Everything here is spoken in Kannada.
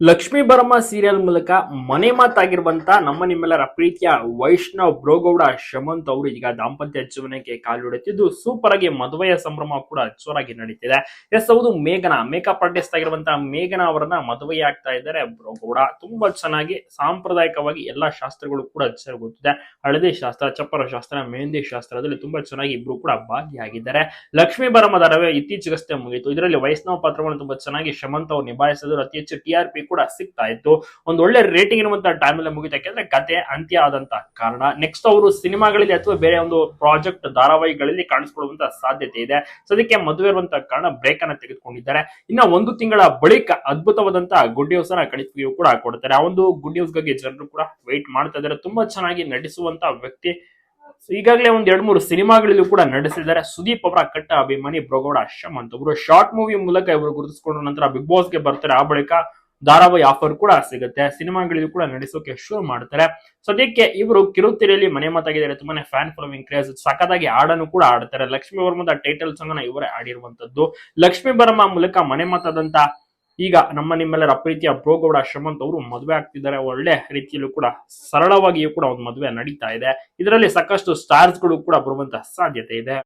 ಲಕ್ಷ್ಮೀ ಬರಮ್ಮ ಸೀರಿಯಲ್ ಮೂಲಕ ಮನೆ ಮಾತಾಗಿರುವಂತ ನಮ್ಮ ನಿಮ್ಮೆಲ್ಲರ ಪ್ರೀತಿಯ ವೈಷ್ಣವ್ ಬ್ರೋಗೌಡ ಶಮಂತ್ ಅವರು ಈಗ ದಾಂಪತ್ಯ ಜೀವನಕ್ಕೆ ಕಾಲಿಡುತ್ತಿದ್ದು ಸೂಪರ್ ಆಗಿ ಮದುವೆಯ ಸಂಭ್ರಮ ಕೂಡ ಜೋರಾಗಿ ನಡೀತಿದೆ. ಎಸ್ ಹೌದು, ಮೇಘನಾ ಮೇಕಪ್ ಆರ್ಟಿಸ್ಟ್ ಆಗಿರುವಂತಹ ಮೇಘನಾ ಅವರನ್ನ ಮದುವೆ ಆಗ್ತಾ ಇದ್ದಾರೆ. ಬ್ರೋಗೌಡ ತುಂಬಾ ಚೆನ್ನಾಗಿ ಸಾಂಪ್ರದಾಯಿಕವಾಗಿ ಎಲ್ಲಾ ಶಾಸ್ತ್ರಗಳು ಕೂಡ ಜರುಗುತ್ತಿದೆ. ಹಳದಿ ಶಾಸ್ತ್ರ, ಚಪ್ಪರ ಶಾಸ್ತ್ರ, ಮೆಹಂದಿ ಶಾಸ್ತ್ರದಲ್ಲಿ ತುಂಬಾ ಚೆನ್ನಾಗಿ ಇಬ್ರು ಕೂಡ ಭಾಗಿಯಾಗಿದ್ದಾರೆ. ಲಕ್ಷ್ಮೀ ಬರಮದ ರವೆ ಇತ್ತೀಚೆಗಷ್ಟೇ ಮುಗಿಯಿತು ಇದರಲ್ಲಿ ವೈಷ್ಣವ ಪಾತ್ರವನ್ನು ತುಂಬಾ ಚೆನ್ನಾಗಿ ಶಮಂತ್ ಅವರು ನಿಭಾಯಿಸಿದ್ರು. ಅತಿ ಹೆಚ್ಚು ಟಿ ಕೂಡ ಸಿಗ್ತಾ ಇತ್ತು. ಒಂದು ಒಳ್ಳೆ ರೇಟಿಂಗ್ ಇರುವಂತಹ ಟೈಮ್ ಅಲ್ಲಿ ಮುಗಿತು ಯಾಕೆಂದ್ರೆ ಕತೆ ಅಂತ್ಯ ಆದಂತ ಕಾರಣ. ನೆಕ್ಸ್ಟ್ ಅವರು ಸಿನಿಮಾಗಳಲ್ಲಿ ಅಥವಾ ಬೇರೆ ಒಂದು ಪ್ರಾಜೆಕ್ಟ್ ಧಾರಾವಾಹಿಗಳಲ್ಲಿ ಕಾಣಿಸ್ಕೊಳ್ಳುವಂತ ಸಾಧ್ಯತೆ ಇದೆ. ಸೊ ಅದಕ್ಕೆ ಮದುವೆ ಇರುವಂತ ಕಾರಣ ಬ್ರೇಕ್ ಅನ್ನ ತೆಗೆದುಕೊಂಡಿದ್ದಾರೆ. ಇನ್ನ ಒಂದು ತಿಂಗಳ ಬಳಿಕ ಅದ್ಭುತವಾದಂತಹ ಗುಡ್ ನ್ಯೂಸ್ ಅನ್ನ ಕಳಿಸ್ಬಿಯೂ ಕೂಡ ಕೊಡ್ತಾರೆ. ಆ ಒಂದು ಗುಡ್ ನ್ಯೂಸ್ಗಾಗಿ ಜನರು ಕೂಡ ವೆಯ್ಟ್ ಮಾಡ್ತಾ ಇದ್ದಾರೆ. ತುಂಬಾ ಚೆನ್ನಾಗಿ ನಟಿಸುವಂತ ವ್ಯಕ್ತಿ. ಈಗಾಗಲೇ ಒಂದ್ ಎರಡ್ ಮೂರು ಸಿನಿಮಾಗಳಲ್ಲೂ ಕೂಡ ನಡೆಸಿದ್ದಾರೆ ಸುದೀಪ್ ಅವರ ಕಟ್ಟ ಅಭಿಮಾನಿ ಬ್ರೋಗೌಡ ಅಂತ ಅವರು ಶಾರ್ಟ್ ಮೂವಿ ಮೂಲಕ ಇವರು ಗುರುತಿಸಿಕೊಂಡ ನಂತರ ಬಿಗ್ ಬಾಸ್ಗೆ ಬರ್ತಾರೆ. ಆ ಬಳಿಕ ಧಾರಾವಾಹಿ ಆಫರ್ ಕೂಡ ಸಿಗುತ್ತೆ. ಸಿನಿಮಾಗಳಿಗೂ ಕೂಡ ನಡೆಸೋಕೆ ಶುರು ಮಾಡ್ತಾರೆ. ಸದ್ಯಕ್ಕೆ ಇವರು ಕಿರುತೆರೆಯಲ್ಲಿ ಮನೆ ಮಾತಾಗಿದ್ದಾರೆ. ತುಂಬಾನೇ ಫ್ಯಾನ್ ಫಾಲೋವಿಂಗ್ ಕ್ರೇಜ್ ಸಖತ್ತಾಗಿ ಹಾಡನ್ನು ಕೂಡ ಆಡ್ತಾರೆ ಲಕ್ಷ್ಮಿ ವರ್ಮದ ಟೈಟಲ್ ಸಾಂಗ್ನ ಇವರೇ ಆಡಿರುವಂತದ್ದು ಲಕ್ಷ್ಮಿ ಬರಮ್ಮ ಮೂಲಕ ಮನೆ ಮಾತಾದಂತ ಈಗ ನಮ್ಮ ನಿಮ್ಮೆಲ್ಲರ ಪ್ರೀತಿಯ ಬ್ರೋಗೌಡ ಶ್ರಮಂತ್ ಅವರು ಮದುವೆ ಆಗ್ತಿದ್ದಾರೆ. ಒಳ್ಳೆ ರೀತಿಯಲ್ಲೂ ಕೂಡ ಸರಳವಾಗಿಯೂ ಕೂಡ ಒಂದು ಮದುವೆ ನಡೀತಾ ಇದೆ. ಇದರಲ್ಲಿ ಸಾಕಷ್ಟು ಸ್ಟಾರ್ಸ್ಗಳು ಕೂಡ ಬರುವಂತಹ ಸಾಧ್ಯತೆ ಇದೆ.